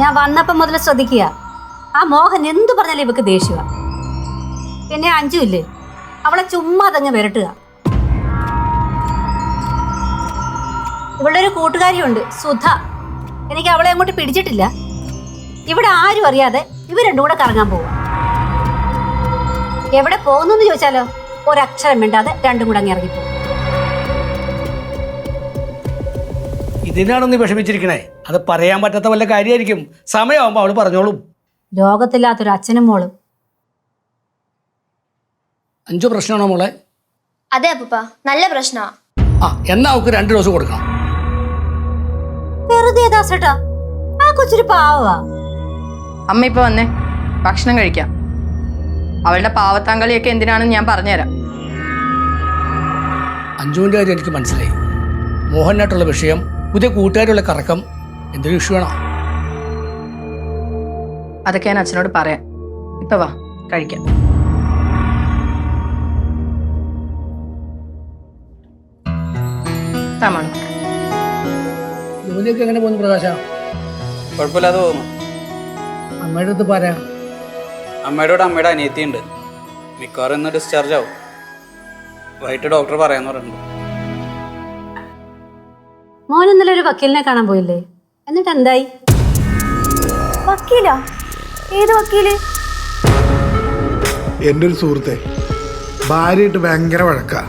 ഞാൻ വന്നപ്പം മുതൽ ശ്രദ്ധിക്കുക. ആ മോഹൻ എന്തു പറഞ്ഞാലും ഇവക്ക് ദേഷ്യ. പിന്നെ അഞ്ചു ഇല്ലേ? അവളെ ചുമ്മാ അതങ്ങ് വരട്ടുക. ഇവളുടെ ഒരു കൂട്ടുകാരിയുണ്ട് സുധ. എനിക്ക് അവളെ അങ്ങോട്ട് പിടിച്ചിട്ടില്ല. ഇവിടെ ആരും അറിയാതെ ഇവർ രണ്ടും കൂടെ കറങ്ങാൻ പോവുക എവിടെ പോകുന്നു ചോദിച്ചാലോ? ഒരക്ഷരം മിണ്ടാതെ രണ്ടും കൂടെ അങ്ങ് ഇറങ്ങിപ്പോകും ഇതിനാണ് നീ വിഷമിച്ചിരിക്കണേ. അത് പറയാൻ പറ്റാത്ത വല്ല കാര്യമായിരിക്കും സമയമാകുമ്പോൾ അവൾ പറഞ്ഞോളും. ലോകത്തില്ലാത്തൊരു അച്ഛനും മോളും. അഞ്ചു പ്രശ്നമാണോ മോളെ? അതെ അപ്പൂപ്പ നല്ല പ്രശ്നമാ ആ എന്നാ അവക്ക് രണ്ട് ഡോസ് കൊടുക്കണം വെറുതെ ദാസേട്ടാ ആ കൊച്ചൊരു പാവവാ. അമ്മ ഇപ്പൊ വന്നേ. ഭക്ഷണം കഴിക്കാം. അവളുടെ പാവത്താങ്കളിയൊക്കെ എന്തിനാണെന്ന് ഞാൻ പറഞ്ഞുതരാം. അഞ്ജുവിന്റെ കാര്യം എനിക്ക് മനസ്സിലായി. മോഹനായിട്ടുള്ള വിഷയം പുതിയ കൂട്ടുകാരുള്ള കറക്കം എന്തൊരു ഇഷ്യൂ ആണോ? അതൊക്കെ ഞാൻ അച്ഛനോട് പറയാം. ഇപ്പൊ വാ കഴിക്കാം. തമാണോ. ജോലിയൊക്കെ എങ്ങനെ പോകുന്നു പ്രകാശ? കുഴപ്പമില്ലാതെ പോകുന്നു. അമ്മയുടെ അടുത്ത് പറയാം അമ്മയുടെ അമ്മയുടെ അനിയത്തിയുണ്ട്. മിക്കവാറും ഇന്ന് ഡിസ്ചാർജ് ആവും. വൈകിട്ട് ഡോക്ടർ പറയാന്ന് പറഞ്ഞിട്ടുണ്ട്. മോൻ ഇന്നലെ ഒരു വക്കീലിനെ കാണാൻ പോയില്ലേ? എന്നിട്ട് എന്തായി? വക്കീലോ? ഏത് വക്കീൽ? എന്റെ ഒരു സുഹൃത്തെ. ഭാര്യയായിട്ട് ഭയങ്കര വഴക്കാ.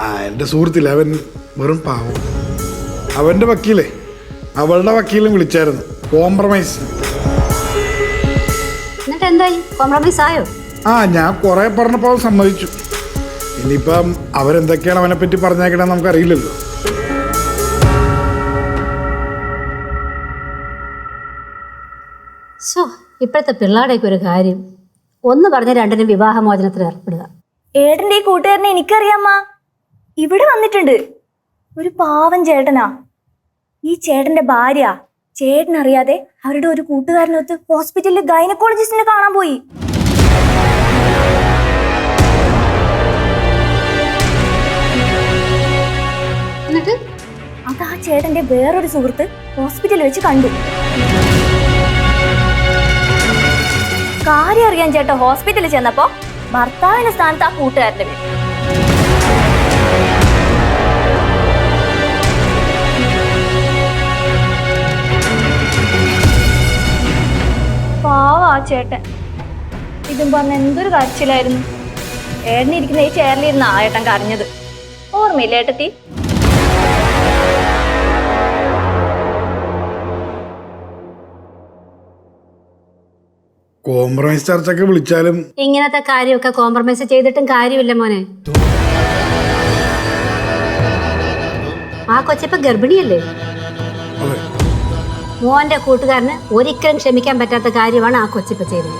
ആ എന്റെ സുഹൃത്തില്ല. അവൻ വെറും പാവം. അവന്റെ വക്കീലേ. അവളുടെ വക്കീലും വിളിച്ചായിരുന്നു. കോംപ്രമൈസ്. എന്നിട്ട് എന്തായി? കോംപ്രമൈസ് ആയോ? ആ ഞാൻ കുറേ പറഞ്ഞപ്പോൾ സമ്മതിച്ചു. ഇനിയിപ്പം അവരെന്തൊക്കെയാണ് അവനെ പറ്റി പറഞ്ഞേക്കണമെന്ന് നമുക്കറിയില്ലല്ലോ. ഇപ്പോഴത്തെ പിള്ളേരുടെയൊക്കെ ഒരു കാര്യം. ഒന്ന് പറഞ്ഞ രണ്ടിനും വിവാഹമോചനത്തിൽ ഏർപ്പെടുക. ഏടന്റെ ഈ കൂട്ടുകാരനെ എനിക്കറിയാമ്മ. ഇവിടെ വന്നിട്ടുണ്ട്. ഒരു പാവം ചേട്ടനാ. ഈ ചേട്ടന്റെ ഭാര്യ ചേട്ടൻ അറിയാതെ അവരുടെ ഒരു കൂട്ടുകാരനൊത്ത് ഹോസ്പിറ്റലിൽ ഗൈനക്കോളജിസ്റ്റിനെ കാണാൻ പോയി. എന്നിട്ട്? അത് ആ ചേട്ടന്റെ വേറൊരു സുഹൃത്ത് ഹോസ്പിറ്റലിൽ വെച്ച് കണ്ടു. കാര്യം അറിയാൻ ചേട്ടൻ ഹോസ്പിറ്റലിൽ ചെന്നപ്പോ ഭർത്താവിന്റെ സ്ഥാനത്ത് ആ കൂട്ടുകാരന്റെ പേര് പാവാ ചേട്ടൻ. ഇതും പറഞ്ഞ എന്തൊരു കരച്ചിലായിരുന്നു. ഏട്ടനിരിക്കുന്ന ഈ ചെയറിലിരുന്ന ആ ഏട്ടൻ കരഞ്ഞത്. ഓർമ്മയില്ല ഏട്ടത്തി? കോംപ്രമൈസ് ചർച്ചൊക്കെ വിളിച്ചാലും ഇങ്ങനത്തെ കാര്യമൊക്കെ കോംപ്രമൈസ് ചെയ്തിട്ടും കാര്യമില്ല മോനെ. ആ കൊച്ചിപ്പ ഗർഭിണിയല്ലേ? മോന്റെ കൂട്ടുകാരന് ഒരിക്കലും ക്ഷമിക്കാൻ പറ്റാത്ത കാര്യമാണ് ആ കൊച്ചിപ്പ ചെയ്തത്.